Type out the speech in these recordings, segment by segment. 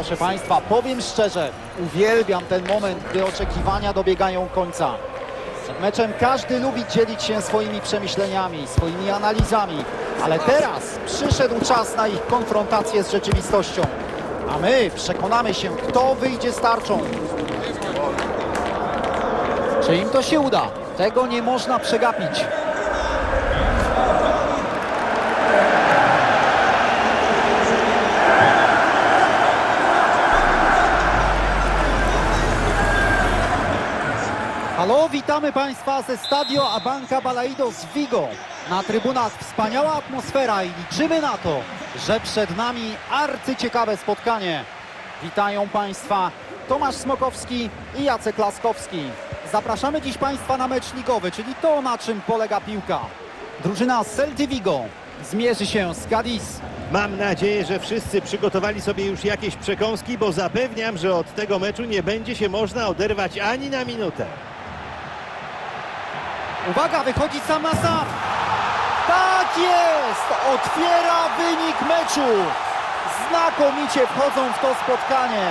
Proszę Państwa, powiem szczerze, uwielbiam ten moment, gdy oczekiwania dobiegają końca. Przed meczem każdy lubi dzielić się swoimi przemyśleniami, swoimi analizami, ale teraz przyszedł czas na ich konfrontację z rzeczywistością. A my przekonamy się, kto wyjdzie z tarczą. Czy im to się uda? Tego nie można przegapić. Witamy Państwa ze Stadio Abanca Balaidos w Vigo. Na trybunach wspaniała atmosfera i liczymy na to, że przed nami arcyciekawe spotkanie. Witają Państwa Tomasz Smokowski i Jacek Laskowski. Zapraszamy dziś Państwa na mecz ligowy, czyli to, na czym polega piłka. Drużyna Celty Vigo zmierzy się z Cadiz. Mam nadzieję, że wszyscy przygotowali sobie już jakieś przekąski, bo zapewniam, że od tego meczu nie będzie się można oderwać ani na minutę. Uwaga, wychodzi sam na sam. Tak jest! Otwiera wynik meczu. Znakomicie wchodzą w to spotkanie.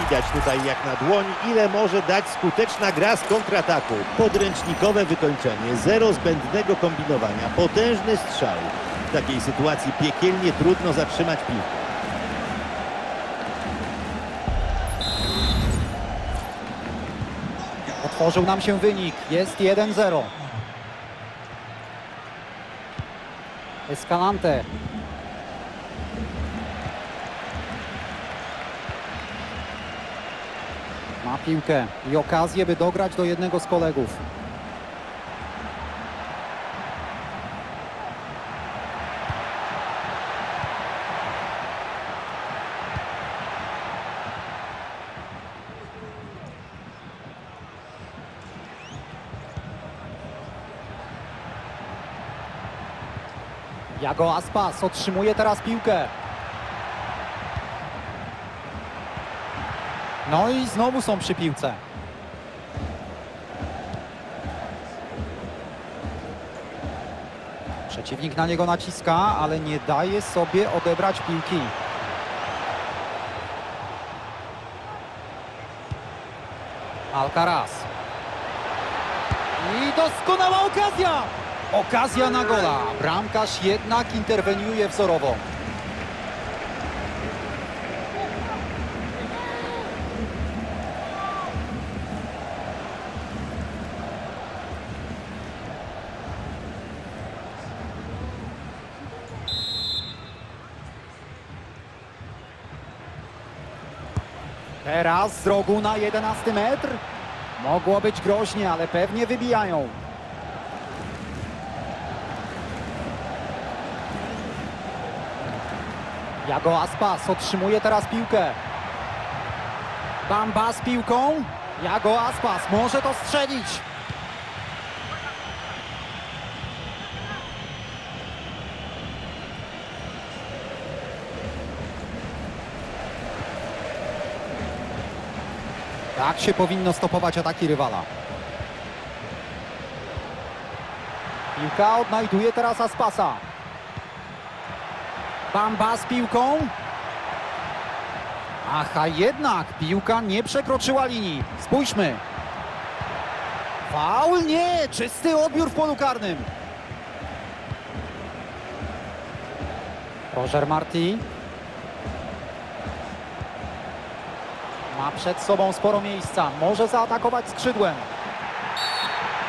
Widać tutaj jak na dłoni, ile może dać skuteczna gra z kontrataku. Podręcznikowe wykończenie, zero zbędnego kombinowania, potężny strzał. W takiej sytuacji piekielnie trudno zatrzymać piłkę. Otworzył nam się wynik. Jest 1-0. Escalante. Ma piłkę i okazję, by dograć do jednego z kolegów. Jago Aspas otrzymuje teraz piłkę. No i znowu są przy piłce. Przeciwnik na niego naciska, ale nie daje sobie odebrać piłki. Alcaraz. I doskonała okazja! Okazja na gola. Bramkarz jednak interweniuje wzorowo. Teraz z rogu na 11 metr. Mogło być groźnie, ale pewnie wybijają. Jago Aspas otrzymuje teraz piłkę. Bamba z piłką. Jago Aspas może to strzelić. Tak się powinno stopować ataki rywala. Piłka odnajduje teraz Aspasa. Bamba z piłką. Aha, jednak piłka nie przekroczyła linii. Spójrzmy. Faul nie, czysty odbiór w polu karnym. Roger Marti. Ma przed sobą sporo miejsca. Może zaatakować skrzydłem.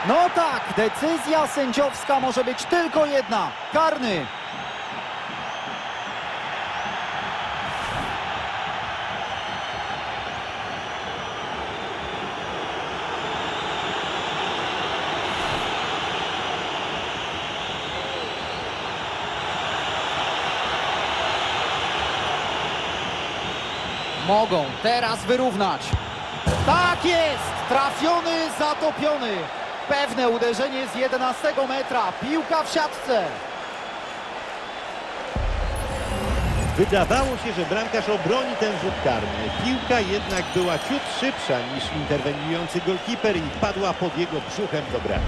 No tak, decyzja sędziowska może być tylko jedna. Karny. Mogą teraz wyrównać. Tak jest! Trafiony, zatopiony. Pewne uderzenie z 11 metra. Piłka w siatce. Wydawało się, że bramkarz obroni ten rzut karny. Piłka jednak była ciut szybsza niż interweniujący golkiper i padła pod jego brzuchem do bramy.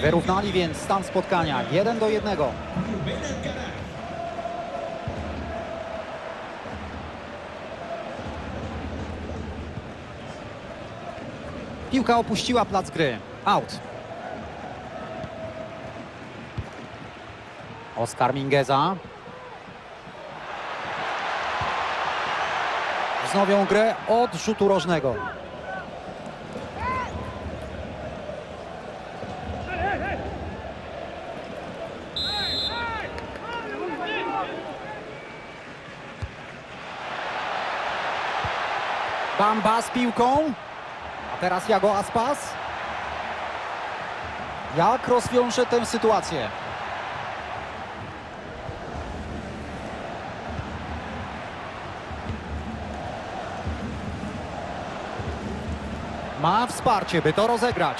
Wyrównali więc stan spotkania 1 do 1. Piłka opuściła plac gry. Out. Oskar Mingeza. Wznowią grę od rzutu rożnego. Bamba z piłką. A teraz Jago Aspas. Jak rozwiąże tę sytuację? Ma wsparcie, by to rozegrać.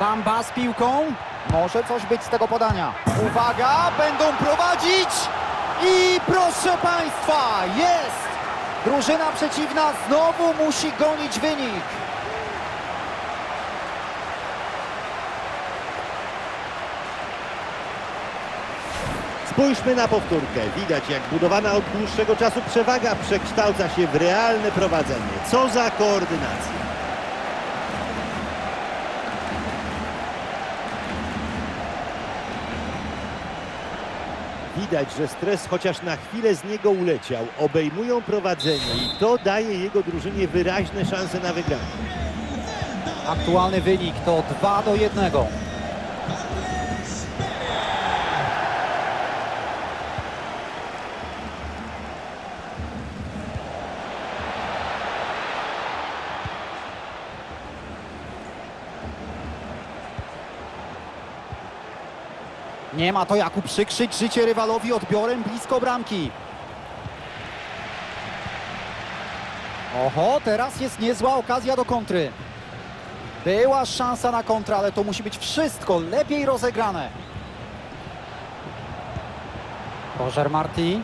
Bamba z piłką. Może coś być z tego podania. Uwaga, będą prowadzić. I proszę Państwa, jest! Drużyna przeciwna znowu musi gonić wynik. Spójrzmy na powtórkę. Widać, jak budowana od dłuższego czasu przewaga przekształca się w realne prowadzenie. Co za koordynacja. Widać, że stres chociaż na chwilę z niego uleciał. Obejmują prowadzenie i to daje jego drużynie wyraźne szanse na wygranie. Aktualny wynik to 2 do 1. Nie ma to jak uprzykrzyć życie rywalowi odbiorem blisko bramki. Oho, teraz jest niezła okazja do kontry. Była szansa na kontrę, ale to musi być wszystko lepiej rozegrane. Roger Marti.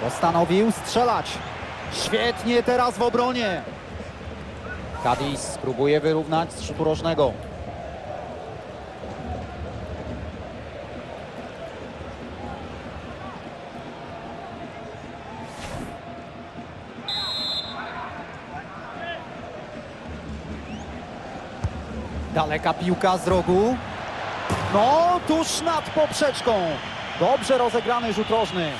Postanowił strzelać. Świetnie teraz w obronie. Cadiz spróbuje wyrównać z rzutu rożnego. Daleka piłka z rogu. No, tuż nad poprzeczką. Dobrze rozegrany rzut rożny.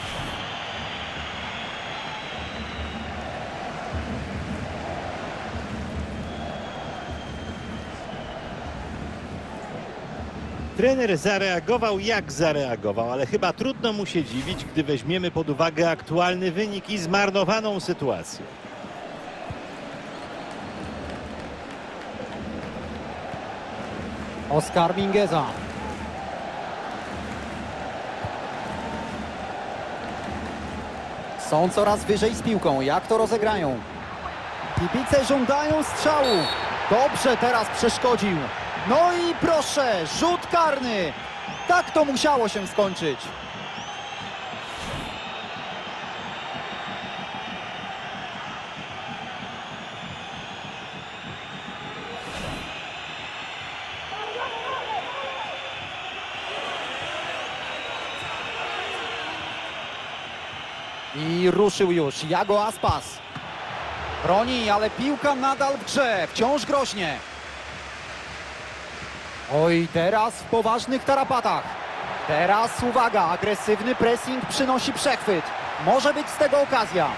Trener zareagował jak zareagował, ale chyba trudno mu się dziwić, gdy weźmiemy pod uwagę aktualny wynik i zmarnowaną sytuację. Oskar Mingeza. Są coraz wyżej z piłką. Jak to rozegrają? Kibice żądają strzału. Dobrze teraz przeszkodził. No i proszę, rzut karny. Tak to musiało się skończyć. I ruszył już Jago Aspas. Broni, ale piłka nadal w grze. Wciąż groźnie. Oj, teraz w poważnych tarapatach. Teraz uwaga, agresywny pressing przynosi przechwyt. Może być z tego okazja.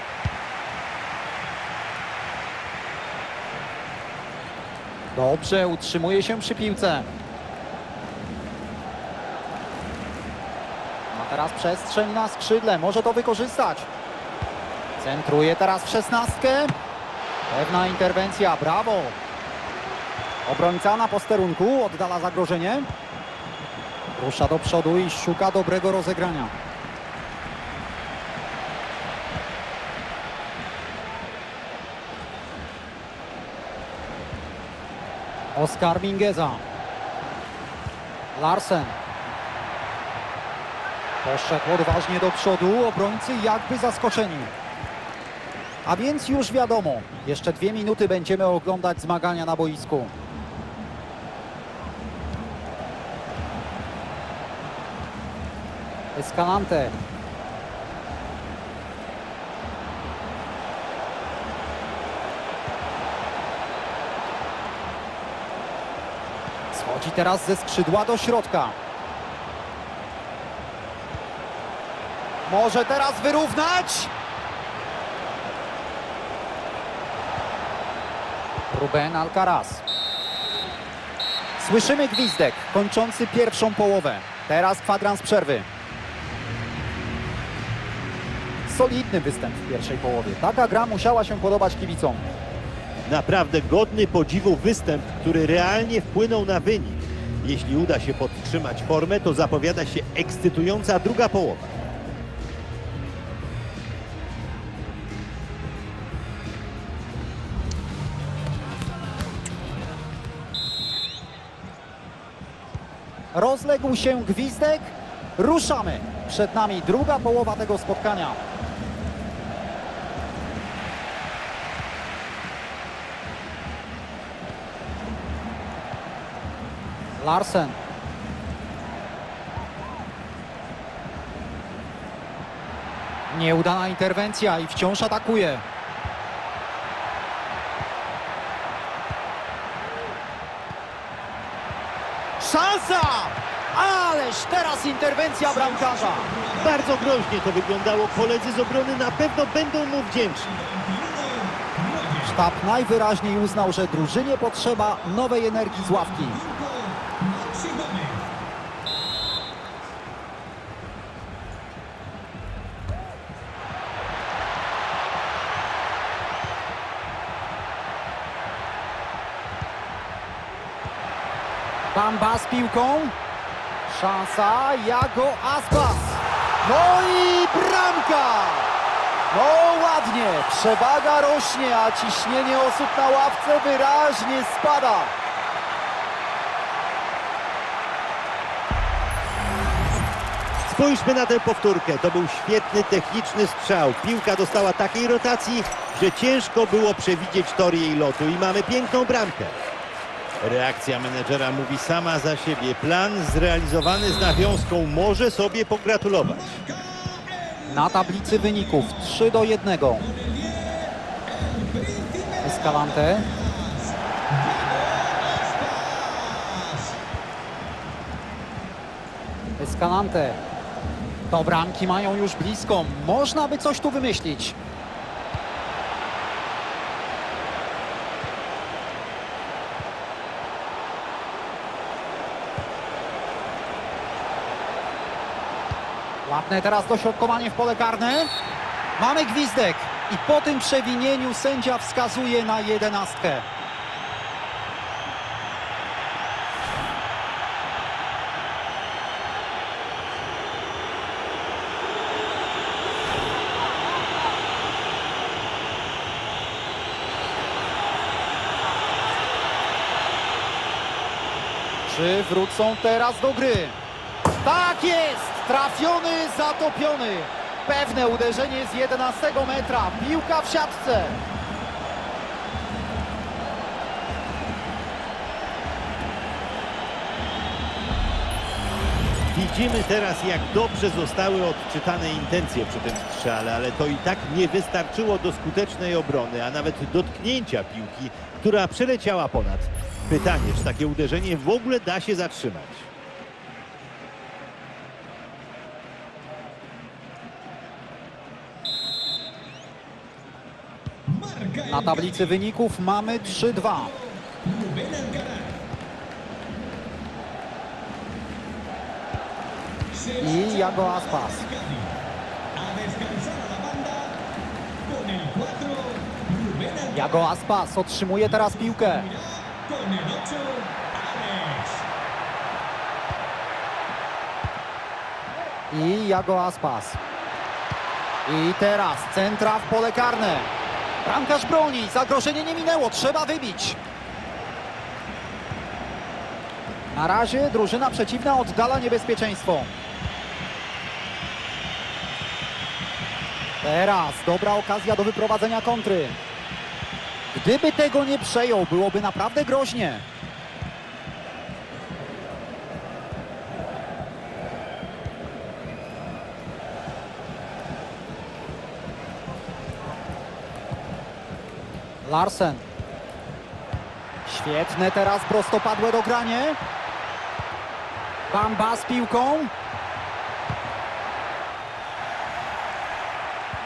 Dobrze, utrzymuje się przy piłce. Ma teraz przestrzeń na skrzydle, może to wykorzystać. Centruje teraz w szesnastkę. Pewna interwencja, brawo. Obrońca na posterunku, oddala zagrożenie. Rusza do przodu i szuka dobrego rozegrania. Oskar Mingeza. Larsen. Poszedł odważnie do przodu, obrońcy jakby zaskoczeni. A więc już wiadomo, jeszcze dwie minuty będziemy oglądać zmagania na boisku. Escalante. Schodzi teraz ze skrzydła do środka. Może teraz wyrównać? Ruben Alcaraz. Słyszymy gwizdek kończący pierwszą połowę. Teraz kwadrans przerwy. Solidny występ w pierwszej połowie. Taka gra musiała się podobać kibicom. Naprawdę godny podziwu występ, który realnie wpłynął na wynik. Jeśli uda się podtrzymać formę, to zapowiada się ekscytująca druga połowa. Rozległ się gwizdek. Ruszamy. Przed nami druga połowa tego spotkania. Larsen. Nieudana interwencja i wciąż atakuje. Szansa! Ależ teraz interwencja bramkarza. Bardzo groźnie to wyglądało. Koledzy z obrony na pewno będą mu wdzięczni. Sztab najwyraźniej uznał, że drużynie potrzeba nowej energii z ławki. Bamba z piłką. Szansa, Jago Aspas. No i bramka! No ładnie, przewaga rośnie, a ciśnienie osób na ławce wyraźnie spada. Spójrzmy na tę powtórkę. To był świetny techniczny strzał. Piłka dostała takiej rotacji, że ciężko było przewidzieć tor jej lotu i mamy piękną bramkę. Reakcja menedżera mówi sama za siebie. Plan zrealizowany z nawiązką może sobie pogratulować. Na tablicy wyników 3 do 1. Escalante. Escalante. To bramki mają już blisko. Można by coś tu wymyślić. Teraz dośrodkowanie w pole karne. Mamy gwizdek i po tym przewinieniu sędzia wskazuje na jedenastkę. Czy wrócą teraz do gry? Tak jest! Trafiony, zatopiony. Pewne uderzenie z 11 metra. Piłka w siatce. Widzimy teraz, jak dobrze zostały odczytane intencje przy tym strzale, ale to i tak nie wystarczyło do skutecznej obrony, a nawet dotknięcia piłki, która przeleciała ponad. Pytanie, czy takie uderzenie w ogóle da się zatrzymać? Na tablicy wyników mamy 3-2. I Jago Aspas. Jago Aspas otrzymuje teraz piłkę. I Jago Aspas. I teraz centra w pole karne. Bramkarz broni, zagrożenie nie minęło, trzeba wybić. Na razie drużyna przeciwna oddala niebezpieczeństwo. Teraz dobra okazja do wyprowadzenia kontry. Gdyby tego nie przejął, byłoby naprawdę groźnie. Larsen. Świetne teraz prostopadłe dogranie. Bamba z piłką.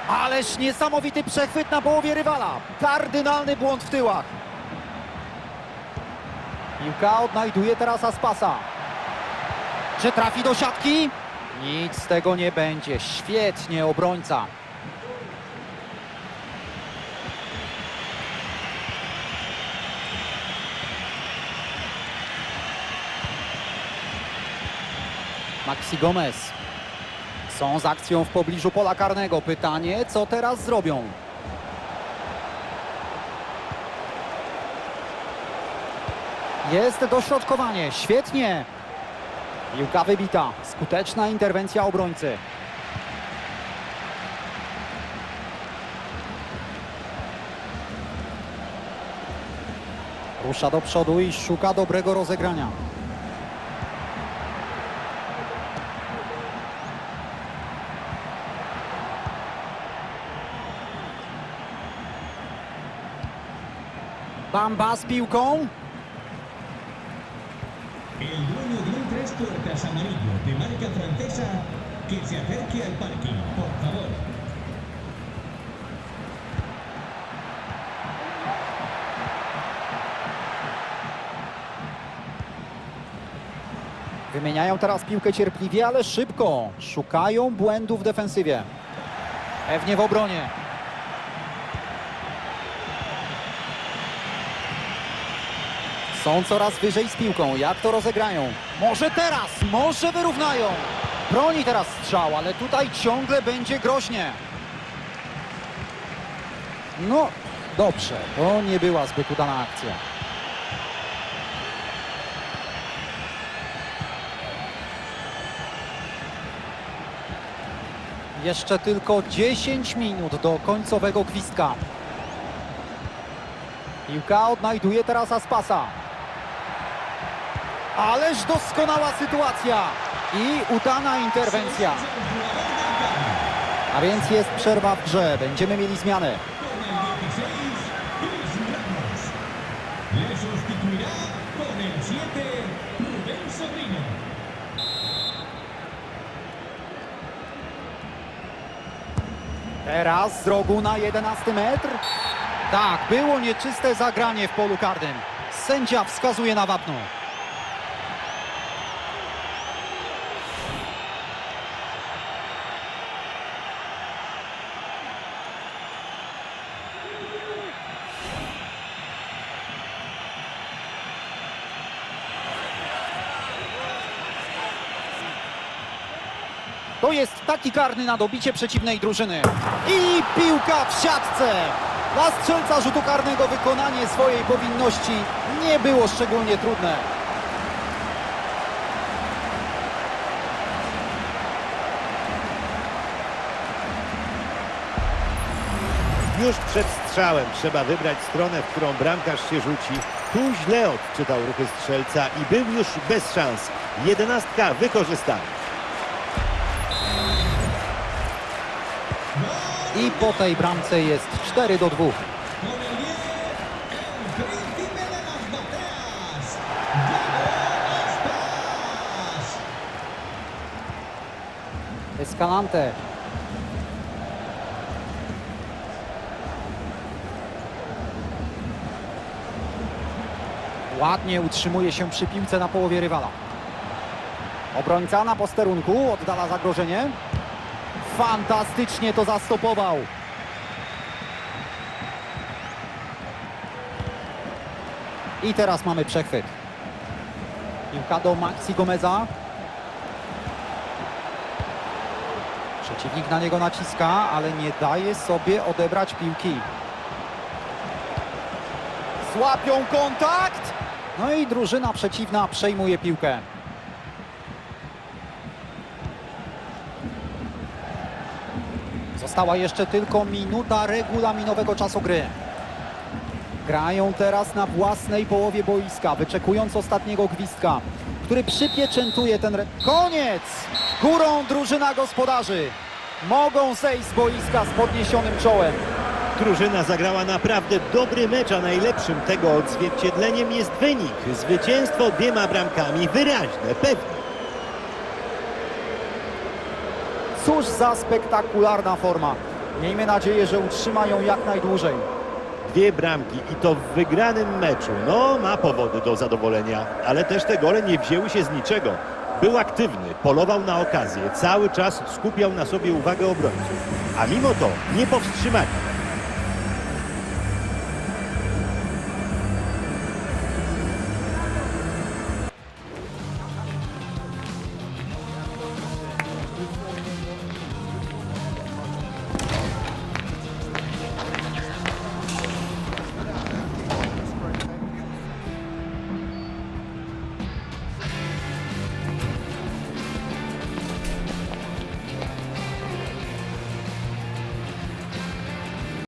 Ależ niesamowity przechwyt na połowie rywala. Kardynalny błąd w tyłach. Piłka odnajduje teraz Aspasa. Czy trafi do siatki? Nic z tego nie będzie. Świetnie obrońca. Maxi Gomez. Są z akcją w pobliżu pola karnego. Pytanie, co teraz zrobią? Jest dośrodkowanie, świetnie. Piłka wybita, skuteczna interwencja obrońcy. Rusza do przodu i szuka dobrego rozegrania. Parking, por favor. Wymieniają teraz piłkę cierpliwie, ale szybko. Szukają błędów w defensywie. Pewnie w obronie. Są coraz wyżej z piłką. Jak to rozegrają? Może teraz, może wyrównają. Broni teraz strzał, ale tutaj ciągle będzie groźnie. No, dobrze. To nie była zbyt udana akcja. Jeszcze tylko 10 minut do końcowego gwizdka. Piłka odnajduje teraz Aspasa. Ależ doskonała sytuacja i udana interwencja. A więc jest przerwa w grze. Będziemy mieli zmianę. Con el 16, Luis Ramos. Le sustituirá con el 7, Rubén Sobrino. Teraz z rogu na 11 metr. Tak, było nieczyste zagranie w polu karnym. Sędzia wskazuje na wapno. To jest taki karny na dobicie przeciwnej drużyny. I piłka w siatce. Dla strzelca rzutu karnego wykonanie swojej powinności nie było szczególnie trudne. Już przed strzałem trzeba wybrać stronę, w którą bramkarz się rzuci. Tu źle odczytał ruchy strzelca i był już bez szans. Jedenastka wykorzystana. I po tej bramce jest 4 do 2. Con el 10, el príncipe de las bateas. Diego Aspas. Escalante. Ładnie utrzymuje się przy piłce na połowie rywala. Obrońca na posterunku oddala zagrożenie. Fantastycznie to zastopował. I teraz mamy przechwyt. Piłka do Maxi Gomeza. Przeciwnik na niego naciska, ale nie daje sobie odebrać piłki. Złapią kontakt! No i drużyna przeciwna przejmuje piłkę. Została jeszcze tylko minuta regulaminowego czasu gry. Grają teraz na własnej połowie boiska, wyczekując ostatniego gwizdka, który przypieczętuje ten... Koniec! Górą drużyna gospodarzy. Mogą zejść z boiska z podniesionym czołem. Drużyna zagrała naprawdę dobry mecz, a najlepszym tego odzwierciedleniem jest wynik. Zwycięstwo dwiema bramkami wyraźne, pewne. Cóż za spektakularna forma. Miejmy nadzieję, że utrzymają jak najdłużej. Dwie bramki i to w wygranym meczu. No, ma powody do zadowolenia, ale też te gole nie wzięły się z niczego. Był aktywny, polował na okazję, cały czas skupiał na sobie uwagę obrońców, a mimo to nie powstrzymali.